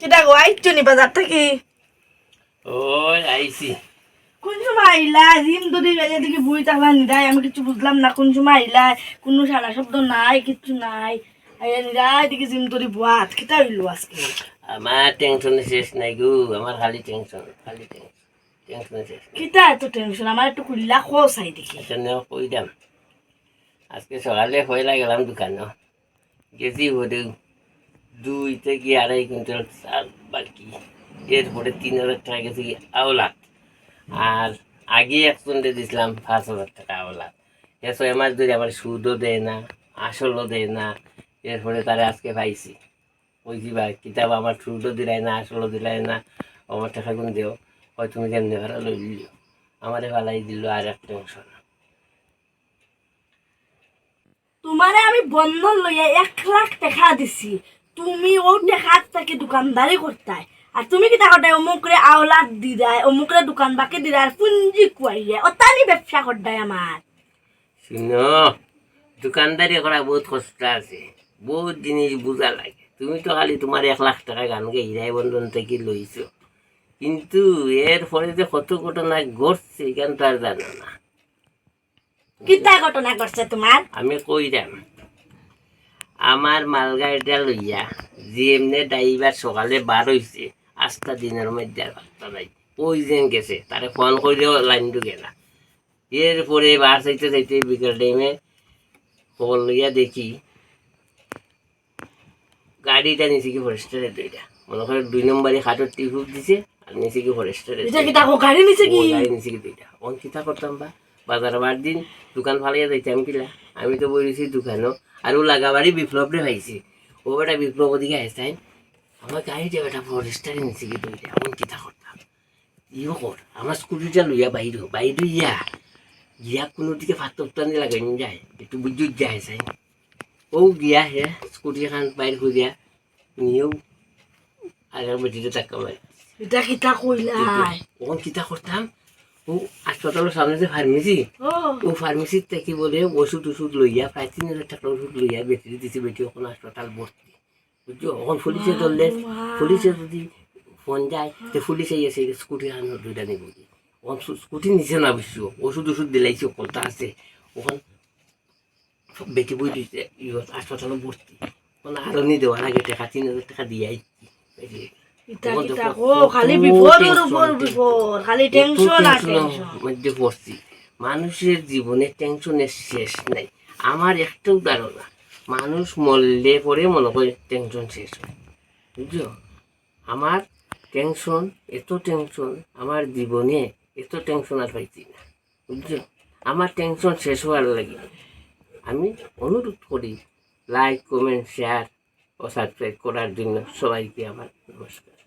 কিটা গো আইছো নি বাজার থেকে? ওই আইছি। কোন সময় আইলা? জিম যদি বেজে থেকে বুই থাকলা নিরাই আমি কিছু বুঝলাম না কোন সময় আইলা? কোনো সারা শব্দ নাই কিচ্ছু নাই। আইয়া নিরাই দিকে জিম তরি বুয়াত কিটা হইল আজকে? আমার টেনশনে শেষ নাই গো আমার খালি টেনশন খালি টেনশন টেনশনে শেষ কিটা এত টেনশন আমার একটু কুল্লা খোঁজ আই দেখি। এটা নেওয়া কইলাম আজকে সকালে হইলা গেলাম দোকানে গেছি হলেও দুই থেকে আড়াই কুইন্টাল চাল বাকি। এরপরে তিন হাজার টাকা গেছি আওলাত আর আগে একজনকে দিছিলাম পাঁচ হাজার টাকা আওলাদ। এ ছয় মাস ধরে আমার সুদও দেয় না, আসলও দেয় না। এরপরে তারা আজকে পাইছি। বলছি, ভাই, কিতাব আমার সুদও দিলাই না, আসলও দিলাই না। আমার টাকা কোন দেও। হয় তুমি কেমনি ভাড়া লই লিও? আমারে ভালাই দিল আর এক না। তোমারে আমি বন্ধন লইয়া এক লাখ টাকা দিছি। তুমি ও টাকার থেকে দোকানদারি করতাই আর তুমি কি টাকাটা অমুকরে আওলাদ দি দেয় অমুকরে দোকান বাকি দি দেয় আর পুঞ্জি কুয়াইলে অতানি ব্যবসা করতাই আমার। শুনো দোকানদারি করা বহুত কষ্ট আছে বহুত জিনিস বোঝা লাগে। তুমি তো খালি তোমার এক লাখ টাকা গান গে হীরাই বন্ধন থেকে লইছো। কিন্তু এর পরে যে কত ঘটনা ঘটছে কেন তো আর জানো না। কিতা ঘটনা করছে তোমার? আমি কই কইরাম আমার মালগাড়িটা লইয়া যে এমনি ড্রাইভার সকালে বার হইছে আজকা দিনের মধ্যে আর বার্তা নাই। ওই যেন গেছে তারে ফোন করলেও লাইন ঢুকে না। এরপরে বার চাইতে চাইতে বিকেল টাইমে খবর লইয়া দেখি গাড়িটা নিচে কি ফরেস্টারে দুইটা মনে করে দুই নম্বরে খাটোর টিউব দিছে আর নিচে কি ফরেস্টারে গাড়ি নিছে কি গাড়ি নিচে কি দুইটা অন কিতা করতাম বা বাজার বার দিন দোকান ফালাইয়া যাইতাম কিলা। আমি তো বলেছি দোকানও আর ও লাগাবারই বিপ্লব রে পাইছি ও বেটা বিপ্লব ওদিকে আসতাই আমার গাড়িটা বেটা ফরেস্টারে নিচে কি দুইটা অন কিতা করতাম ইও কর আমার স্কুটিটা লইয়া বাইর বাইর ইয়া। গিয়া কোনো দিকে ফাটক টানি লাগাই নি যায় একটু বুঝুত যায় চাই ও গিয়া হে স্কুটি খান বাইর করিয়া নিয়েও আর বেটিটা মারি এটা কিতা কইলাই ওখান কিতা করতাম হাসপাতালের সামনে যে ফার্মেসি ও। ফার্মেসির থেকে বলে ওষুধ ওষুধ লইয়া প্রায় তিন হাজার টাকা ওষুধ লইয়া বেটি দিছে বেটি ওখানে হাসপাতাল ভর্তি। বুঝছ? ওখান পুলিশে ধরলে পুলিশে যদি ফোন যায় তো পুলিশে এসে স্কুটি আনো দুইটা নিব। ওখান স্কুটি নিচে না বুঝছ? ওষুধ ওষুধ দিলাইছে কলতা আছে। ওখান বেটি বই ইয়ে হাসপাতালে ভর্তি। ওখানে আরও নি দেওয়ার আগে টাকা তিন হাজার টাকা দিয়ে আইছি কিতা কিতা ও খালি বিপদের উপর বিপদ খালি টেনশন আর টেনশন মধ্যে পড়ছি। মানুষের জীবনে টেনশনের শেষ নাই। আমার একটাও ধারণা মানুষ মরলে পরে মনে করে টেনশন শেষ হয়। বুঝছ? আমার টেনশন এত টেনশন আমার জীবনে এত টেনশন আর পাইছি না। বুঝছ? আমার টেনশন শেষ হওয়ার লাগে। আমি অনুরোধ করি লাইক কমেন্ট শেয়ার ও সাবস্ক্রাইব করার জন্য সবাইকে আমার নমস্কার।